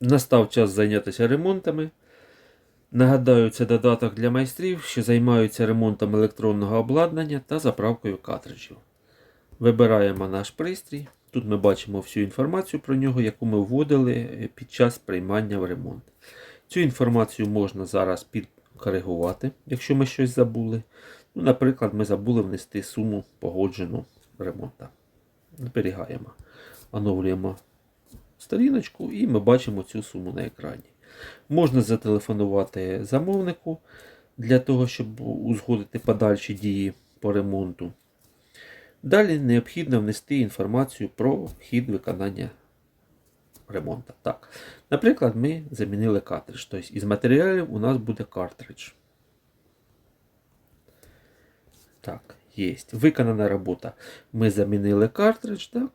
Настав час зайнятися ремонтами. Нагадаю, це додаток для майстрів, що займаються ремонтом електронного обладнання та заправкою картриджів. Вибираємо наш пристрій. Тут ми бачимо всю інформацію про нього, яку ми вводили е, під час приймання в ремонт. Цю інформацію можна зараз підкоригувати, якщо ми щось забули. Ну, наприклад, ми забули внести суму погоджену ремонта. Зберігаємо. Оновлюємо сторіночку і ми бачимо цю суму на екрані. Можна зателефонувати замовнику для того, щоб узгодити подальші дії по ремонту. Далі необхідно внести інформацію про хід виконання ремонту. Так. Наприклад, ми замінили картридж. Тобто із матеріалів у нас буде картридж. Так, є. Виконана робота. Ми замінили картридж, так?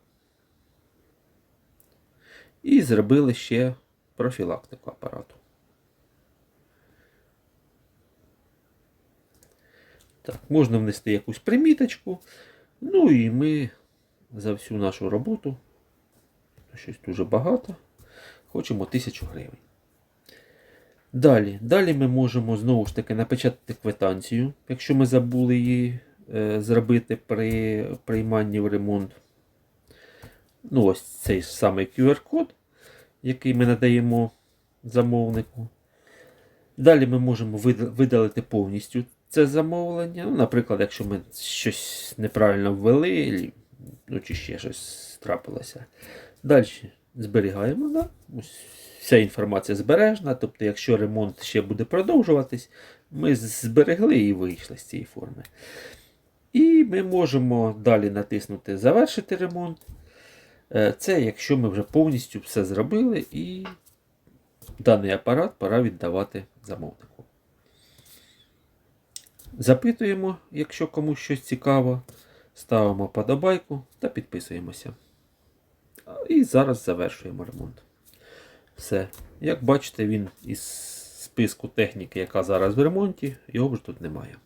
І зробили ще профілактику апарату. Так, можна внести якусь приміточку. Ну і ми за всю нашу роботу, щось дуже багато, хочемо 1000 гривень. Далі, далі ми можемо знову ж таки напечатати квитанцію, якщо ми забули її е, зробити при прийманні в ремонт. Ну, ось цей самий QR-код, який ми надаємо замовнику. Далі ми можемо видалити повністю це замовлення. Ну, наприклад, якщо ми щось неправильно ввели, ну, чи ще щось трапилося. Далі зберігаємо. Да? Ось вся інформація збережена. Тобто, якщо ремонт ще буде продовжуватись, ми зберегли і вийшли з цієї форми. І ми можемо далі натиснути Завершити ремонт. Е, Це якщо ми вже повністю все зробили і даний апарат пора віддавати замовнику. Запитуємо, якщо комусь щось цікаво, ставимо подобайку та підписуємося. І зараз завершуємо ремонт. Все. Як бачите, він із списку техніки, яка зараз в ремонті, його вже тут немає.